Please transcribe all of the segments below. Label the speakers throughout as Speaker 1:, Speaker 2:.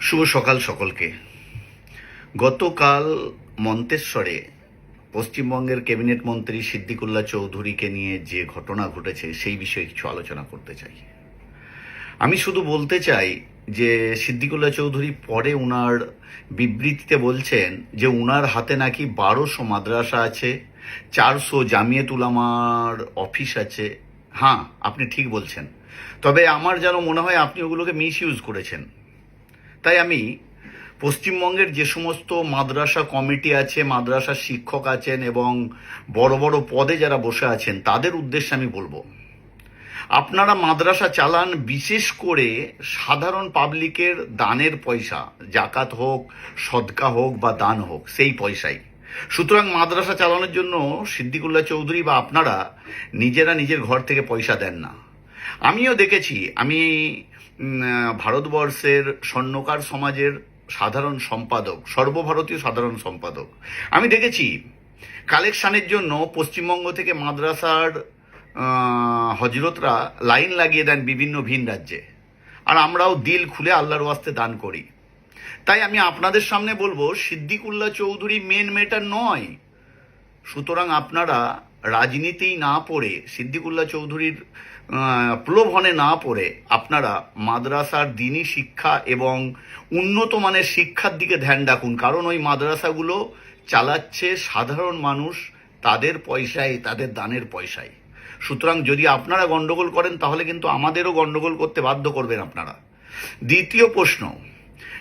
Speaker 1: শুভ সকাল সকলকে। গতকাল মন্তেশ্বরে পশ্চিমবঙ্গের ক্যাবিনেট মন্ত্রী সিদ্দিকুল্লা চৌধুরীকে নিয়ে যে ঘটনা ঘটেছে, সেই বিষয়ে কিছু আলোচনা করতে চাই। আমি শুধু বলতে চাই যে সিদ্দিকুল্লা চৌধুরী পরে উনার বিবৃতিতে বলছেন যে উনার হাতে নাকি বারোশো মাদ্রাসা আছে, চারশো জামিয়াত উলামার অফিস আছে। হ্যাঁ আপনি ঠিক বলছেন। তবে আমার যেন মনে হয় আপনি ওগুলোকে মিস ইউজ করেছেন। তাই আমি পশ্চিমবঙ্গের যে সমস্ত মাদ্রাসা কমিটি আছে মাদ্রাসা শিক্ষক আছেন এবং বড় বড় পদে যারা বসে আছেন, তাদের উদ্দেশ্যে আমি বলব, আপনারা মাদ্রাসা চালান বিশেষ করে সাধারণ পাবলিকের দানের পয়সা, জাকাত হোক, সদকা হোক বা দান হোক, সেই পয়সাই। সুতরাং মাদ্রাসা চালানোর জন্য সিদ্দিকুল্লাহ চৌধুরী বা আপনারা নিজেরা নিজের ঘর থেকে পয়সা দেন না। আমিও দেখেছি, আমি ভারতবর্ষের স্বর্ণকার সমাজের সাধারণ সম্পাদক, সর্বভারতীয় সাধারণ সম্পাদক। আমি দেখেছি, কালেকশানের জন্য পশ্চিমবঙ্গ থেকে মাদ্রাসার হজরতরা লাইন লাগিয়ে দেন বিভিন্ন ভিন রাজ্যে। আর আমরাও দিল খুলে আল্লাহর ওয়াস্তে দান করি। তাই আমি আপনাদের সামনে বলব, সিদ্দিকুল্লাহ চৌধুরী মেন মেটার নয়। সুতরাং আপনারা রাজনীতিই না পড়ে, সিদ্দিকুল্লাহ চৌধুরীর প্রলোভনে না পড়ে, আপনারা মাদ্রাসার দিনী শিক্ষা এবং উন্নত মানের শিক্ষার দিকে ধ্যান রাখুন। কারণ ওই মাদ্রাসাগুলো চালাচ্ছে সাধারণ মানুষ তাদের পয়সায়, তাদের দানের পয়সায়। সুতরাং যদি আপনারা গন্ডগোল করেন, তাহলে কিন্তু আমাদেরও গন্ডগোল করতে বাধ্য করবেন আপনারা। দ্বিতীয় প্রশ্ন,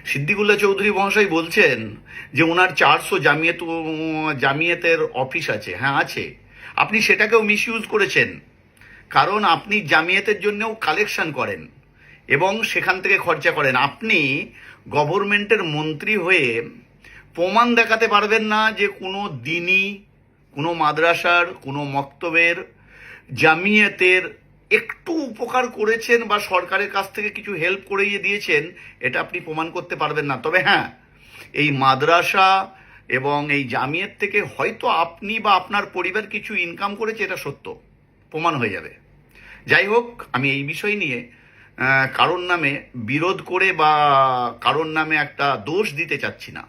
Speaker 1: সিদ্দিকুল্লাহ চৌধুরী মহাশয় বলছেন যে, ওনার চারশো জামিয়াত, জামিয়াতের অফিস আছে। হ্যাঁ আছে। আপনি সেটাকেও মিসইউজ করেছেন। কারণ আপনি জামিয়াতের জন্যও কালেকশন করেন এবং সেখান থেকে খরচা করেন। আপনি গভর্নমেন্টের মন্ত্রী হয়ে প্রমাণ দেখাতে পারবেন না যে কোনো দিনই, কোনো মাদ্রাসার, কোনো মক্তবের জামিয়াতের একটু উপকার করেছেন বা সরকারের কাছ থেকে কিছু হেল্প করিয়ে দিয়েছেন, এটা আপনি প্রমাণ করতে পারবেন না। তবে হ্যাঁ এই মাদ্রাসা এবং এই জামিয়াত থেকে হয়তো আপনি বা আপনার পরিবার কিছু ইনকাম করেছে, এটা সত্য। প্রমাণ হয়ে যাবে। যাই হোক, আমি এই বিষয় নিয়ে কারোর নামে বিরোধ করে বা কারোর নামে একটা দোষ দিতে চাচ্ছি না।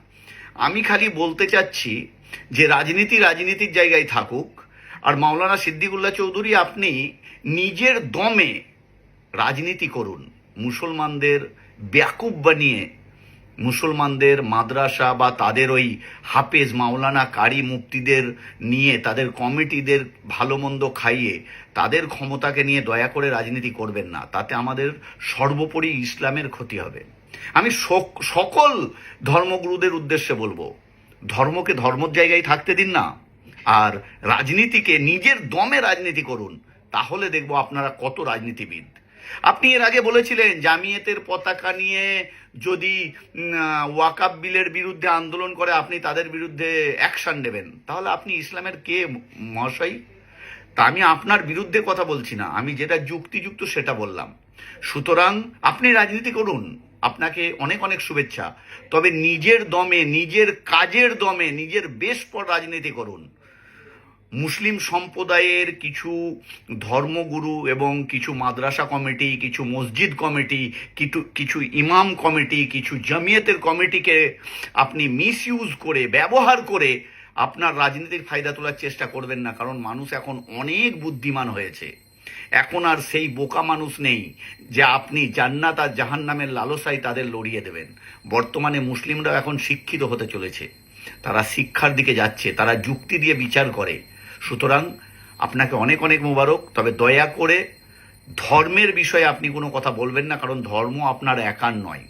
Speaker 1: আমি খালি বলতে চাচ্ছি যে রাজনীতি রাজনীতির জায়গায় থাকুক। আর মাওলানা সিদ্দিকুল্লাহ চৌধুরী, আপনি নিজের দমে রাজনীতি করুন। মুসলমানদের ব্যাকুব বানিয়ে মুসলমানদের মাদ্রাসা বা তাদের ওই হাফেজ মাওলানা কারি মুফতিদের নিয়ে, তাদের কমিটিদের ভালো মন্দ খাইয়ে, তাদের ক্ষমতাকে নিয়ে দয়া করে রাজনীতি করবেন না। তাতে আমাদের সর্বোপরি ইসলামের ক্ষতি হবে। আমি সক- সকল ধর্মগুরুদের উদ্দেশ্যে বলব, ধর্মকে ধর্মর জায়গায় থাকতে দিন না। আর রাজনীতিকে নিজের দমে রাজনীতি করুন। তাহলে দেখব আপনারা কত রাজনীতিবিদ। আপনি এর আগে বলেছিলেন, জামিয়েতের পতাকা নিয়ে যদি ওয়াকাব বিলের বিরুদ্ধে আন্দোলন করে, আপনি তাদের বিরুদ্ধে অ্যাকশন নেবেন। তাহলে আপনি ইসলামের কে মহাশয়? তা আমি আপনার বিরুদ্ধে কথা বলছি না। আমি যেটা যুক্তিযুক্ত সেটা বললাম। সুতরাং আপনি রাজনীতি করুন। আপনাকে অনেক অনেক শুভেচ্ছা। তবে নিজের দমে, নিজের কাজের দমে, নিজের বেশ পর রাজনীতি করুন। মুসলিম সম্প্রদায়ের কিছু ধর্মগুরু এবং কিছু মাদ্রাসা কমিটি, কিছু মসজিদ কমিটি, কিছু কিছু ইমাম কমিটি, কিছু জামিয়াতের কমিটিকে আপনি মিসইউজ করে, ব্যবহার করে আপনার রাজনীতির ফায়দা তোলার চেষ্টা করবেন না, কারণ মানুষ এখন অনেক বুদ্ধিমান হয়েছে। এখন আর সেই বোকা মানুষ নেই যে আপনি জান্নাত আর জাহান্নামের লালসায় তাদের লড়িয়ে দেবেন। বর্তমানে মুসলিমরাও এখন শিক্ষিত হতে চলেছে। তারা শিক্ষার দিকে যাচ্ছে, তারা যুক্তি দিয়ে বিচার করে। সুতরাং আপনাকে অনেক অনেক মোবারক, তবে দয়া করে ধর্মের বিষয়ে আপনি কোনো কথা বলবেন না, কারণ ধর্ম আপনার একার নয়।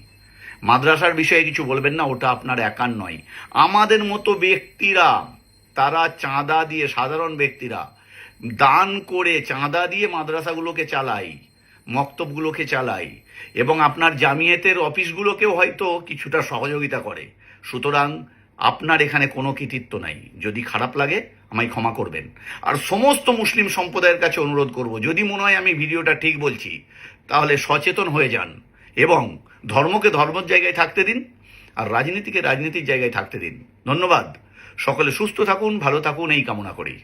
Speaker 1: মাদ্রাসার বিষয়ে কিছু বলবেন না, ওটা আপনার একার নয়। আমাদের মতো ব্যক্তিরা, তারা চাঁদা দিয়ে, সাধারণ ব্যক্তিরা, দান করে চাঁদা দিয়ে মাদ্রাসাগুলোকে চালায় মক্তবগুলোকে চালায় এবং আপনার জামিয়াতের অফিসগুলোকেও হয়তো কিছুটা সহযোগিতা করে। সুতরাং আপনার এখানে কোনো কৃতিত্ব নাই। যদি খারাপ লাগে, আমায় ক্ষমা করবেন। আর সমস্ত মুসলিম সম্প্রদায়ের কাছে অনুরোধ করব, যদি মনে হয় আমি ভিডিওটা ঠিক বলছি, তাহলে সচেতন হয়ে যান এবং ধর্মকে ধর্মের জায়গায় থাকতে দিন আর রাজনীতিকে রাজনীতির জায়গায় থাকতে দিন। ধন্যবাদ। সকলে সুস্থ থাকুন, ভালো থাকুন, এই কামনা করি।